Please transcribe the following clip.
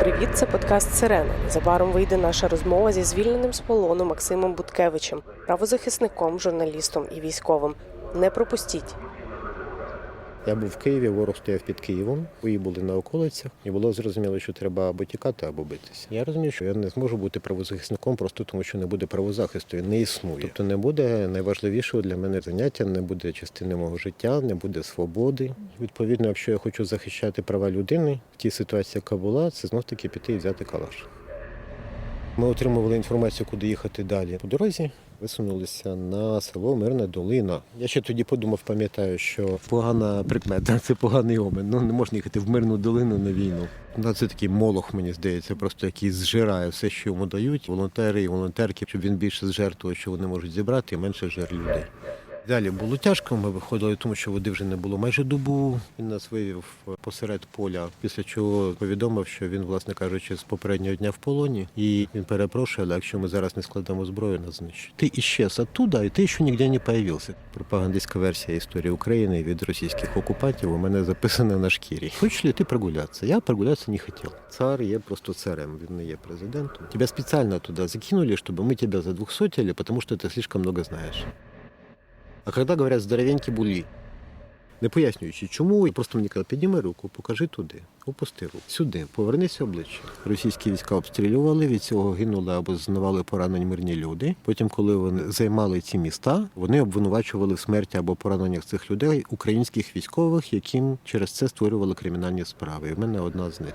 Привіт, це подкаст Сирена. Незабаром вийде наша розмова зі звільненим з полону Максимом Буткевичем, правозахисником, журналістом і військовим. Не пропустіть. Я був в Києві, ворог стояв під Києвом, бої були на околицях, і було зрозуміло, що треба або тікати, або битися. Я розумію, що я не зможу бути правозахисником просто тому, що не буде правозахисту, він не існує. Тобто не буде найважливішого для мене заняття, не буде частини мого життя, не буде свободи. Відповідно, якщо я хочу захищати права людини в тій ситуації, яка була, це знов таки піти і взяти калаш. Ми отримували інформацію, куди їхати далі. По дорозі висунулися на село Мирна Долина. Я ще тоді подумав, пам'ятаю, що погана прикмета, це поганий омен. Ну не можна їхати в мирну долину на війну. Ну, це такий молох, мені здається, просто який зжирає все, що йому дають. Волонтери і волонтерки, щоб він більше зжер того, що вони можуть зібрати, і менше жер людей. Далі було тяжко. Ми виходили, тому що води вже не було майже добу. Він нас вивів посеред поля, після чого повідомив, що він, власне кажучи, з попереднього дня в полоні, і він перепрошує, але якщо ми зараз не складемо зброю, нас знищать. Ти іщез оттуда, і ти ще ніде не появився. Пропагандистська версія історії України від російських окупантів у мене записана на шкірі. Хочеш ли ти прогулятися? Я прогулятися не хотів. Цар є просто царем, він не є президентом. Тебя спеціально туди закинули, щоб ми тебе задвухсотили, тому що ти слишком много знаєш. А коли говорять здоровенькі були, не пояснюючи, чому, просто мені казали, підніми руку, покажи туди, опусти руку. Сюди, повернися обличчя. Російські війська обстрілювали, від цього гинули або зазнавали поранень мирні люди. Потім, коли вони займали ці міста, вони обвинувачували в смерті або пораненнях цих людей українських військових, яким через це створювали кримінальні справи. І в мене одна з них.